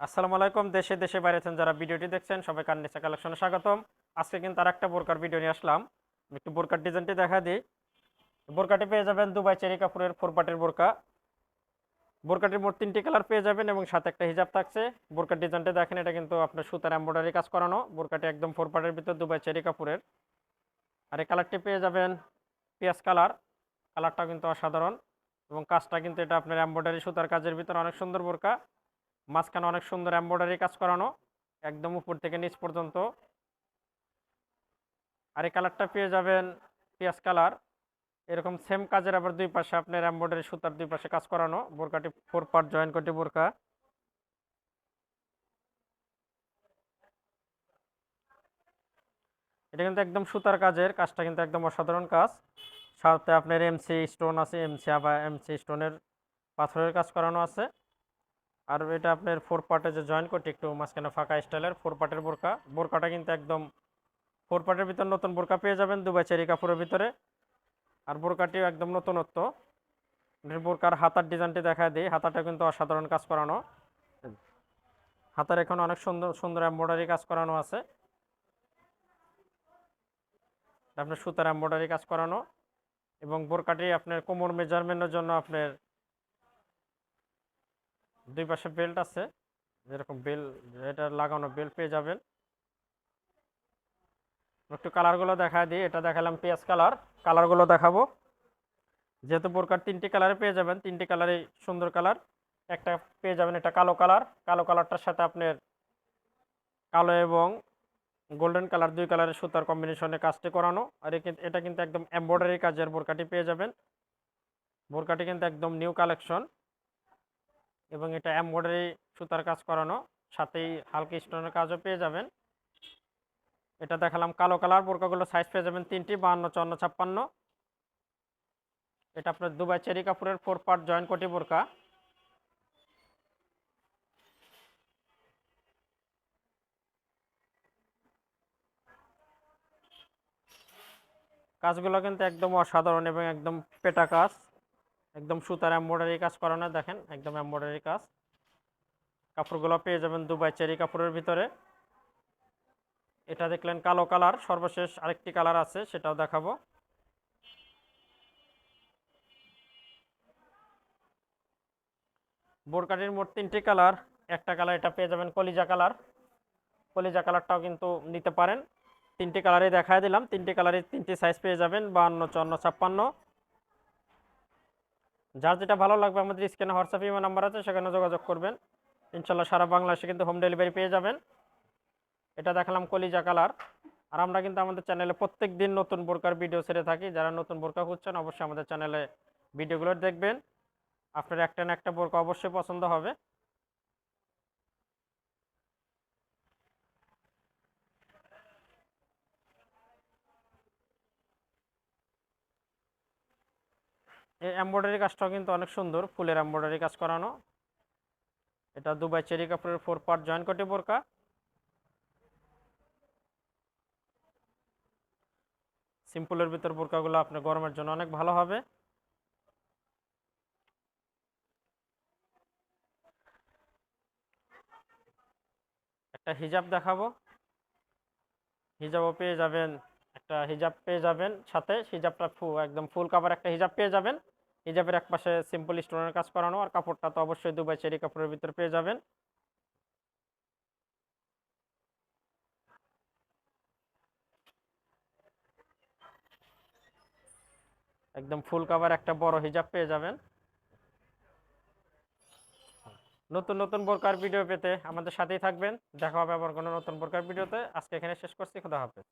আসসালামু আলাইকুম। দেশে দেশে বাইরে আছেন যারা ভিডিওটি দেখছেন সবাই কান্নিসা কালেকশনে স্বাগতম। আজকে কিন্তু আর একটা বোরকার ভিডিও নিয়ে আসলাম। একটু বোরকার ডিজাইনটি দেখা দিই। বোরকাটি পেয়ে যাবেন দুবাই চেরি কাপুরের ফোর পার্টের বোরকা। বোরকাটির মোট তিনটি কালার পেয়ে যাবেন এবং সাথে একটা হিজাব থাকছে। বোরকার ডিজাইনটি দেখেন, এটা কিন্তু আপনার সুতার এম্ব্রয়ডারি কাজ করানো। বোরকাটি একদম ফোর পার্টের ভিতর দুবাই চেরি কাপুরের। আর এই কালারটি পেয়ে যাবেন পিয়াজ কালার। কালারটা কিন্তু অসাধারণ। এবং কাজটা কিন্তু এটা আপনার এম্ব্রয়ডারি সুতার কাজের ভিতর অনেক সুন্দর বোরকা। মাঝখানে অনেক সুন্দর এম্ব্রয়ডারি কাজ করানো, একদম উপর থেকে নিচ পর্যন্ত। আর এই কালারটা পেয়ে যাবেন পেঁয়াজ কালার এরকম সেম কাজের আবার দুই পাশে আপনার এম্ব্রয়ডারি সুতার দুই পাশে কাজ করানো, বোরকাটি ফোর পার্ট জয়েন কোটি বোরকা। এটা কিন্তু একদম সুতার কাজের, কাজটা কিন্তু একদম অসাধারণ কাজ। সাথে আপনার এমসি স্টোন আছে এমসি আবার এমসি স্টোনের পাথরের কাজ করানো আছে। আর এটা আপনার ফোর পার্টে যে জয়েন করতে একটু মাঝখানে ফাঁকা স্টাইলের ফোর পার্টের বোরকা। বোরকাটা কিন্তু একদম ফোর পার্টের ভিতর নতুন বোরকা পেয়ে যাবেন দুবাই চেরি কাপড়ের ভিতরে। আর বোরকাটিও একদম নতুনত্ব। বোরকার হাতার ডিজাইনটি দেখা দিই। হাতাটা কিন্তু অসাধারণ কাজ করানো। হাতার এখন অনেক সুন্দর সুন্দর এম্ব্রয়ডারি কাজ করানো আছে। আপনার সুতার এম্ব্রয়ডারি কাজ করানো। এবং বোরকাটি আপনার কোমর মেজারমেন্টের জন্য আপনার দুই পাশে বেল্ট আছে। যেরকম বেল, এটা লাগানো বেল্ট পেয়ে যাবেন। একটু কালারগুলো দেখা দিই। এটা দেখালাম পেঁয়াজ কালার। কালারগুলো দেখাবো। যেহেতু বোরকার তিনটি কালারে পেয়ে যাবেন, তিনটি কালারই সুন্দর কালার। একটা পেয়ে যাবেন এটা কালো কালার। কালো কালারটার সাথে আপনার কালো এবং গোল্ডেন কালার দুই কালারের সুতার কম্বিনেশনে কাজটি করানো। আর এটা কিন্তু একদম এমব্রয়ডারি কাজের বোরকাটি পেয়ে যাবেন। বোরকাটি কিন্তু একদম নিউ কালেকশন। এবং এটা এমব্রয়ডারি সুতার কাজ করানো। সাথেই হালকা স্টোনের কাজও পেয়ে যাবেন। এটা দেখালাম কালো কালার বোরকাগুলো সাইজ পেয়ে যাবেন তিনটি, বাহান্ন, চুয়ান্ন, ছাপ্পান্ন। এটা আপনার দুবাই চেরি কাপুরের ফোর পার্ট জয়েন্ট কোটি বোরকা। কাজগুলো কিন্তু একদম অসাধারণ এবং একদম পেটা কাজ। একদম সুতার এম্ব্রয়ডারি কাজ করানো দেখেন, একদম এম্ব্রয়ডারি কাজ। কাপড়গুলো পেয়ে যাবেন দুবাই চেরি কাপড়ের ভিতরে। এটা দেখলেন কালো কালার, সর্বশেষ আরেকটি কালার আছে, সেটাও দেখাবো। বোরকাটির মোট তিনটি কালার, একটা কালার এটা পেয়ে যাবেন কলিজা কালার। কলিজা কালারটাও কিন্তু নিতে পারেন। তিনটি কালারই দেখায় দিলাম, তিনটি কালারের তিনটি সাইজ পেয়ে যাবেন, বাহান্ন, চুয়ান্ন, ছাপ্পান্ন। যার যেটা ভালো লাগবে, আমাদের স্ক্রিনে হোয়াটসঅ্যাপ ইমো নাম্বার আছে, সেখানে যোগাযোগ করবেন। ইনশাল্লাহ সারা বাংলাদেশে কিন্তু হোম ডেলিভারি পেয়ে যাবেন। এটা দেখালাম কলিজা কালার। আর আমরা কিন্তু আমাদের চ্যানেলে প্রত্যেক দিন নতুন বোরকার ভিডিও ছেড়ে থাকি। যারা নতুন বোরকা খুঁজছেন, অবশ্যই আমাদের চ্যানেলে ভিডিওগুলো দেখবেন। আপনার একটা না একটা বোরকা অবশ্যই পছন্দ হবে। এই এমব্রয়ডারি কাজটাও কিন্তু অনেক সুন্দর, ফুলের এমব্রয়ডারি কাজ করানো। এটা দুবাই চেরি কাপড়ের ফোর পার্ট জয়েন কোটি বোরকা। সিম্পলের ভিতর বোরকাগুলো আপনার গরমের জন্য অনেক ভালো হবে। একটা হিজাব দেখাবো। হিজাবও পেয়ে যাবেন একটা হিজাব পেয়ে যাবেন সাথে। হিজাবটা ফু একদম ফুল কাভার একটা হিজাব পেয়ে যাবেন। হিজাবের এক পাশে সিম্পল স্টোনের কাজ করানো আর কাপড়টা তো অবশ্যই দুবাই চেরি কাপড়ের ভিতরে পেয়ে যাবেন। একদম ফুল কাভার একটা বড় হিজাব পেয়ে যাবেন। নতুন নতুন বোরকার ভিডিও পেতে আমাদের সাথেই থাকবেন। দেখা হবে আবার কোনো নতুন বোরকার ভিডিওতে আজকে এখানে শেষ করছি। খুদা হাফেজ।